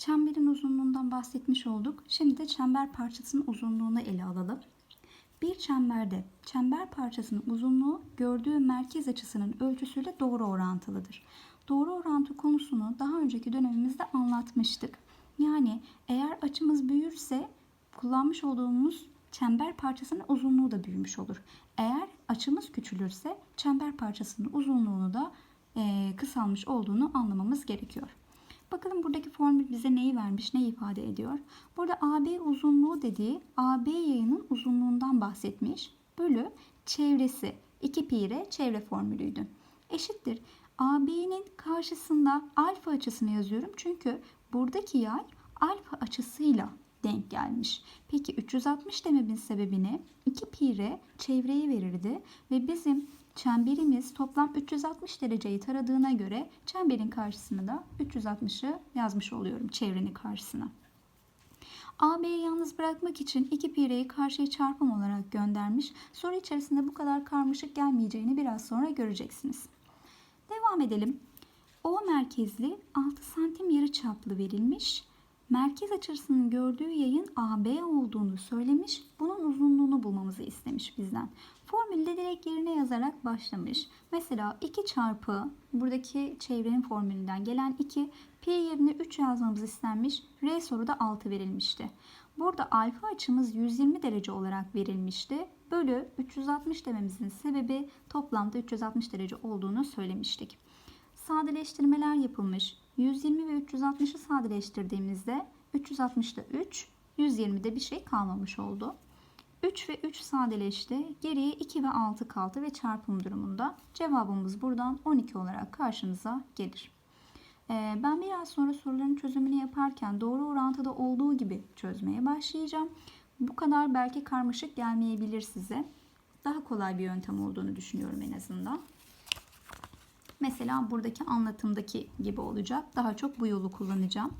Çemberin uzunluğundan bahsetmiş olduk. Şimdi de çember parçasının uzunluğunu ele alalım. Bir çemberde çember parçasının uzunluğu gördüğü merkez açısının ölçüsüyle doğru orantılıdır. Doğru orantı konusunu daha önceki dönemimizde anlatmıştık. Yani eğer açımız büyürse kullanmış olduğumuz çember parçasının uzunluğu da büyümüş olur. Eğer açımız küçülürse çember parçasının uzunluğunu da eee, kısalmış olduğunu anlamamız gerekiyor. Bakalım buradaki formül bize neyi vermiş, ne ifade ediyor? Burada AB uzunluğu dediği AB yayının uzunluğundan bahsetmiş. Bölü çevresi 2 pi r çevre formülüydü. Eşittir. AB'nin karşısında alfa açısını yazıyorum. Çünkü buradaki yay alfa açısıyla denk gelmiş. Peki 360 dememin sebebi ne? 2 pi r çevreyi verirdi ve bizim çemberimiz toplam 360 dereceyi taradığına göre çemberin karşısına da 360'ı yazmış oluyorum çevrenin karşısına. AB'yi yalnız bırakmak için 2 pi r'yi karşıya çarpım olarak göndermiş. Soru içerisinde bu kadar karmaşık gelmeyeceğini biraz sonra göreceksiniz. Devam edelim. O merkezli 6 santim yarı çaplı verilmiş. Merkez açısının gördüğü yayın AB olduğunu söylemiş. Bunun uzunluğunu bulmamızı istemiş bizden. Formülde direkt yerine yazarak başlamış. Mesela 2 çarpı buradaki çevrenin formülünden gelen 2 pi yerine 3 yazmamız istenmiş. R soruda 6 verilmişti. Burada alfa açımız 120 derece olarak verilmişti. Bölü 360 dememizin sebebi toplamda 360 derece olduğunu söylemiştik. Sadeleştirmeler yapılmış. 120 ve 360'ı sadeleştirdiğimizde 360'da 3, 120'de bir şey kalmamış oldu. 3 ve 3 sadeleşti. Geriye 2 ve 6 kaldı ve çarpım durumunda cevabımız buradan 12 olarak karşınıza gelir. Ee, Ben biraz sonra soruların çözümünü yaparken doğru orantıda olduğu gibi çözmeye başlayacağım. Bu kadar belki karmaşık gelmeyebilir size. Daha kolay bir yöntem olduğunu düşünüyorum en azından. Mesela buradaki anlatımdaki gibi olacak. Daha çok bu yolu kullanacağım.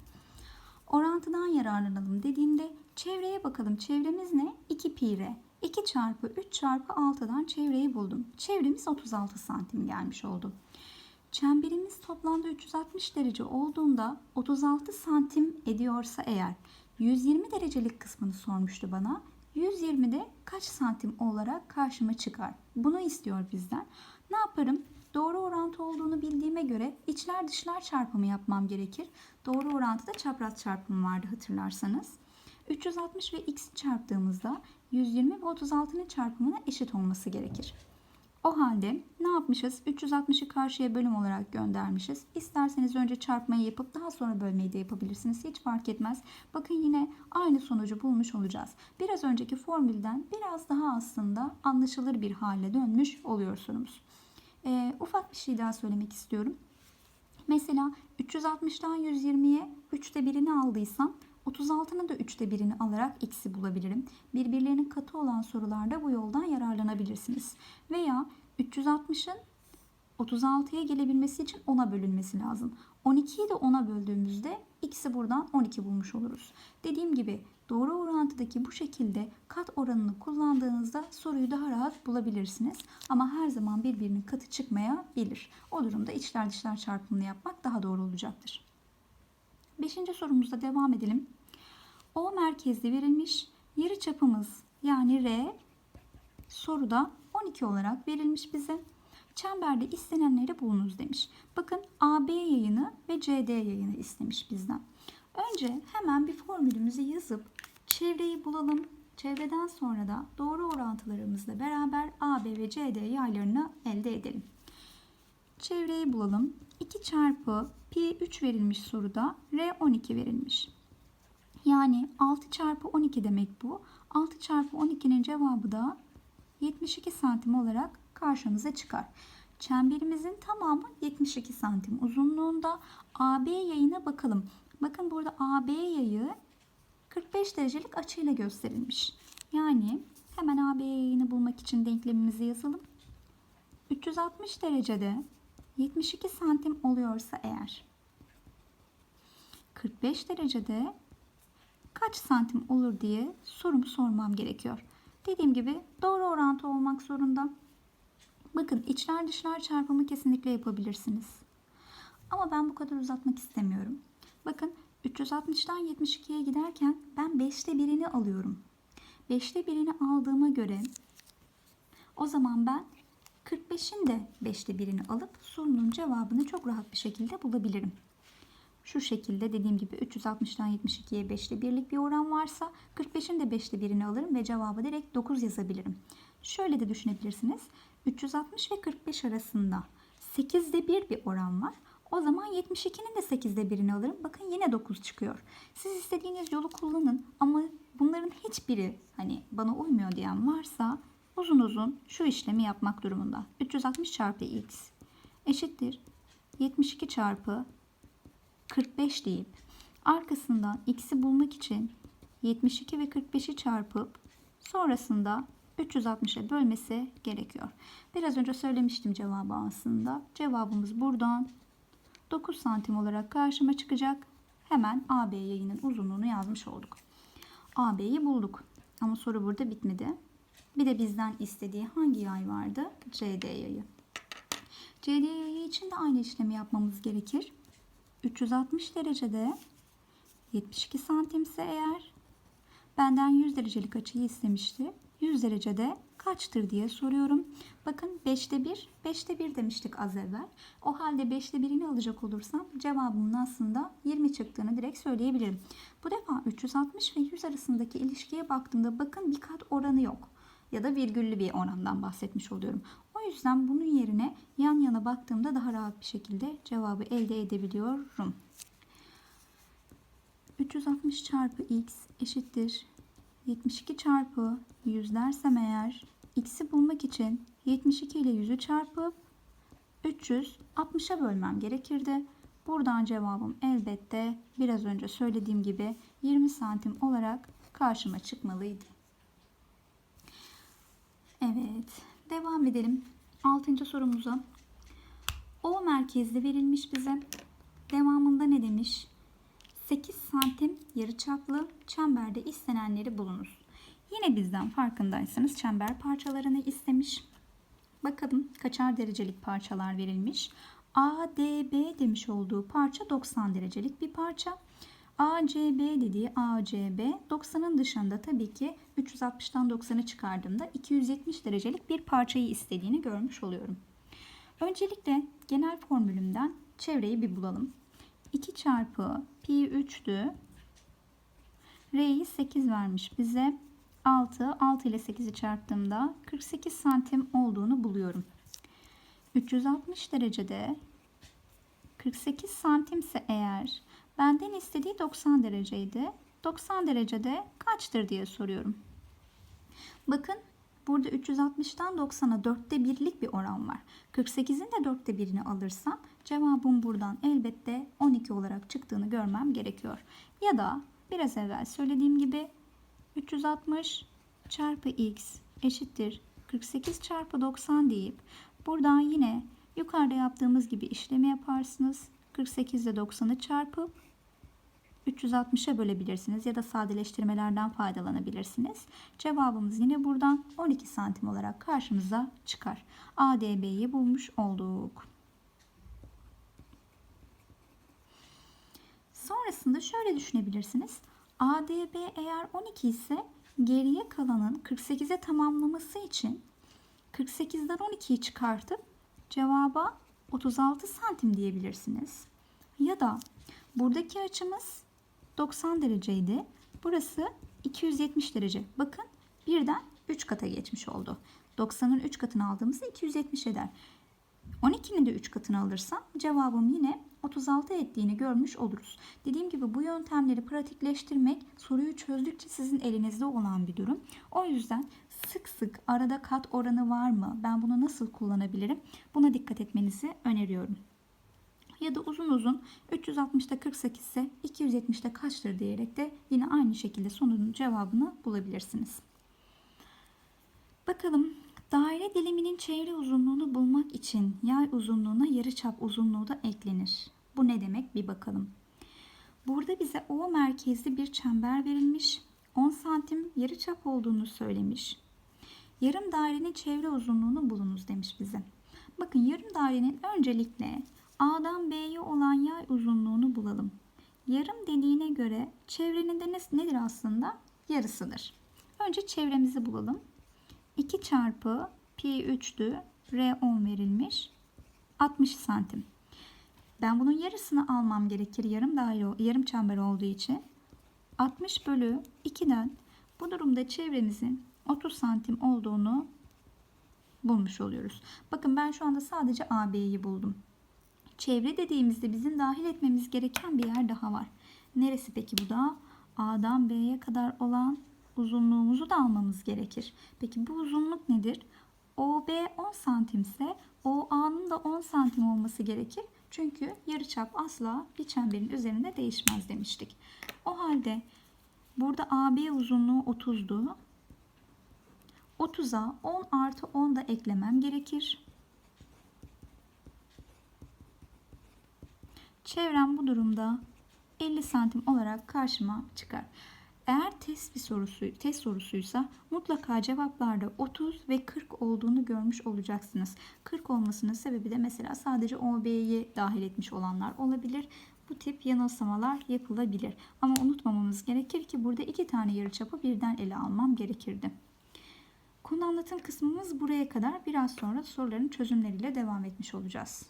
Orantıdan yararlanalım dediğimde çevreye bakalım. Çevremiz ne? 2 pi r. 2 çarpı 3 çarpı 6'dan çevreyi buldum. Çevremiz 36 santim gelmiş oldu. Çemberimiz toplamda 360 derece olduğunda 36 santim ediyorsa eğer 120 derecelik kısmını sormuştu bana. 120'de kaç santim olarak karşıma çıkar? Bunu istiyor bizden. Ne yaparım? Doğru orantı olduğunu bildiğime göre içler dışlar çarpımı yapmam gerekir. Doğru orantıda çapraz çarpımı vardı hatırlarsanız. 360 ve x çarptığımızda 120 ve 36'nın çarpımına eşit olması gerekir. O halde ne yapmışız? 360'ı karşıya bölüm olarak göndermişiz. İsterseniz önce çarpmayı yapıp daha sonra bölmeyi de yapabilirsiniz. Hiç fark etmez. Bakın yine aynı sonucu bulmuş olacağız. Biraz önceki formülden biraz daha aslında anlaşılır bir hale dönmüş oluyor sorumuz. Ee, ufak bir şey daha söylemek istiyorum. Mesela 360'dan 120'ye 3'te birini aldıysam 36'nın da 3'te birini alarak x'i bulabilirim. Birbirlerinin katı olan sorularda bu yoldan yararlanabilirsiniz. Veya 360'ın 36'ya gelebilmesi için 10'a bölünmesi lazım. 12'yi de 10'a böldüğümüzde x'i buradan 12 bulmuş oluruz. Dediğim gibi doğru orantıdaki bu şekilde kat oranını kullandığınızda soruyu daha rahat bulabilirsiniz. Ama her zaman birbirinin katı çıkmayabilir. O durumda içler dışlar çarpımını yapmak daha doğru olacaktır. Beşinci sorumuzda devam edelim. O merkezde verilmiş yarı çapımız yani R soruda 12 olarak verilmiş bize. Çemberde istenenleri bulunuz demiş. Bakın AB yayını ve CD yayını istemiş bizden. Önce hemen bir formülümüzü yazıp çevreyi bulalım. Çevreden sonra da doğru orantılarımızla beraber AB ve CD yaylarını elde edelim. Çevreyi bulalım. 2 çarpı pi 3 verilmiş soruda R 12 verilmiş. Yani 6 çarpı 12 demek bu. 6 çarpı 12'nin cevabı da 72 santim olarak karşımıza çıkar. Çemberimizin tamamı 72 santim uzunluğunda. AB yayına bakalım. Bakın burada AB yayı 45 derecelik açıyla gösterilmiş. Yani hemen AB yayını bulmak için denklemimizi yazalım. 360 derecede 72 santim oluyorsa eğer 45 derecede kaç santim olur diye sorumu sormam gerekiyor. Dediğim gibi doğru orantı olmak zorunda. Bakın içler dışlar çarpımı kesinlikle yapabilirsiniz. Ama ben bu kadar uzatmak istemiyorum. Bakın 360'dan 72'ye giderken ben 5'te birini alıyorum. 5'te birini aldığıma göre o zaman ben 45'in de 5'te birini alıp sorunun cevabını çok rahat bir şekilde bulabilirim. Şu şekilde dediğim gibi 360'dan 72'ye 5'te birlik bir oran varsa 45'in de 5'te birini alırım ve cevabı direkt 9 yazabilirim. Şöyle de düşünebilirsiniz. 360 ve 45 arasında 8'de 1 bir oran var. O zaman 72'nin de 8'de birini alırım. Bakın yine 9 çıkıyor. Siz istediğiniz yolu kullanın ama bunların hiçbiri hani bana uymuyor diyen varsa uzun uzun şu işlemi yapmak durumunda. 360 çarpı x eşittir 72 çarpı 45 deyip arkasından x'i bulmak için 72 ve 45'i çarpıp sonrasında 360'a bölmesi gerekiyor. Biraz önce söylemiştim cevabı aslında. Cevabımız buradan 9 santim olarak karşıma çıkacak. Hemen AB yayının uzunluğunu yazmış olduk. AB'yi bulduk. Ama soru burada bitmedi. Bir de bizden istediği hangi yay vardı? CD yayı. CD yayı için de aynı işlemi yapmamız gerekir. 360 derecede 72 santimse eğer benden 100 derecelik açıyı istemişti. 100 derecede kaçtır diye soruyorum. Bakın 5'te 1, 5'te 1 demiştik az evvel. O halde 5'te 1'ini alacak olursam cevabımın aslında 20 çıktığını direkt söyleyebilirim. Bu defa 360 ve 100 arasındaki ilişkiye baktığımda bakın bir kat oranı yok. Ya da virgüllü bir orandan bahsetmiş oluyorum. O yüzden bunun yerine yan yana baktığımda daha rahat bir şekilde cevabı elde edebiliyorum. 360 çarpı x eşittir 72 çarpı 100 dersem eğer x'i bulmak için 72 ile 100'ü çarpıp 360'a bölmem gerekirdi. Buradan cevabım elbette biraz önce söylediğim gibi 20 santim olarak karşıma çıkmalıydı. Evet, devam edelim. 6. sorumuza. O merkezli verilmiş bize. Devamında ne demiş? 8 santim yarıçaplı çemberde istenenleri bulunuz. Yine bizden farkındaysanız çember parçalarını istemiş. Bakalım kaçar derecelik parçalar verilmiş. ADB demiş olduğu parça 90 derecelik bir parça. ACB dediği ACB 90'ın dışında tabii ki 360'tan 90'ı çıkardığımda 270 derecelik bir parçayı istediğini görmüş oluyorum. Öncelikle genel formülümden çevreyi bir bulalım. 2 çarpı pi 3'tü. R'yi 8 vermiş bize. 6, 6 ile 8'i çarptığımda 48 santim olduğunu buluyorum. 360 derecede 48 santimse eğer benden istediği 90 dereceydi. 90 derecede kaçtır diye soruyorum. Bakın burada 360'tan 90'a 4'te birlik bir oran var. 48'in de 4'te birini alırsam cevabım buradan elbette 12 olarak çıktığını görmem gerekiyor. Ya da biraz evvel söylediğim gibi 360 çarpı x eşittir 48 çarpı 90 deyip buradan yine yukarıda yaptığımız gibi işlemi yaparsınız. 48 ile 90'ı çarpıp 360'a bölebilirsiniz ya da sadeleştirmelerden faydalanabilirsiniz. Cevabımız yine buradan 12 santim olarak karşımıza çıkar. ADB'yi bulmuş olduk. Sonrasında şöyle düşünebilirsiniz. ADB eğer 12 ise geriye kalanın 48'e tamamlaması için 48'den 12'yi çıkartıp cevaba 36 santim diyebilirsiniz. Ya da buradaki açımız 90 dereceydi. Burası 270 derece. Bakın birden 3 kata geçmiş oldu. 90'ın 3 katını aldığımızda 270 eder. 12'nin de 3 katını alırsam cevabım yine 36 ettiğini görmüş oluruz. Dediğim gibi bu yöntemleri pratikleştirmek soruyu çözdükçe sizin elinizde olan bir durum. O yüzden sık sık arada kat oranı var mı? Ben bunu nasıl kullanabilirim? Buna dikkat etmenizi öneriyorum. Ya da uzun uzun 360'da 48 ise 270'de kaçtır diyerek de yine aynı şekilde sorunun cevabını bulabilirsiniz. Bakalım daire diliminin çevre uzunluğunu bulmak için yay uzunluğuna yarıçap uzunluğu da eklenir. Bu ne demek bir bakalım. Burada bize O merkezli bir çember verilmiş. 10 santim yarıçap olduğunu söylemiş. Yarım dairenin çevre uzunluğunu bulunuz demiş bize. Bakın yarım dairenin öncelikle A'dan B'ye olan yay uzunluğunu bulalım. Yarım dediğine göre çevrenin nedir aslında? Yarısıdır. Önce çevremizi bulalım. 2 çarpı pi 3'tü. R 10 verilmiş. 60 santim. Ben bunun yarısını almam gerekir. Yarım daire, yarım çember olduğu için. 60 bölü 2'den bu durumda çevremizin 30 santim olduğunu bulmuş oluyoruz. Bakın ben şu anda sadece AB'yi buldum. Çevre dediğimizde bizim dahil etmemiz gereken bir yer daha var. Neresi peki bu da? A'dan B'ye kadar olan uzunluğumuzu da almamız gerekir. Peki bu uzunluk nedir? OB 10 santimse OA'nın da 10 santim olması gerekir. Çünkü yarıçap asla bir çemberin üzerinde değişmez demiştik. O halde burada AB uzunluğu 30'du. 30'a 10 artı 10 da eklemem gerekir. Çevrem bu durumda 50 santim olarak karşıma çıkar. Eğer test bir sorusu, test sorusuysa mutlaka cevaplarda 30 ve 40 olduğunu görmüş olacaksınız. 40 olmasının sebebi de mesela sadece OB'yi dahil etmiş olanlar olabilir. Bu tip yanılsamalar yapılabilir. Ama unutmamamız gerekir ki burada iki tane yarıçapı birden ele almam gerekirdi. Konu anlatım kısmımız buraya kadar. Biraz sonra soruların çözümleriyle devam etmiş olacağız.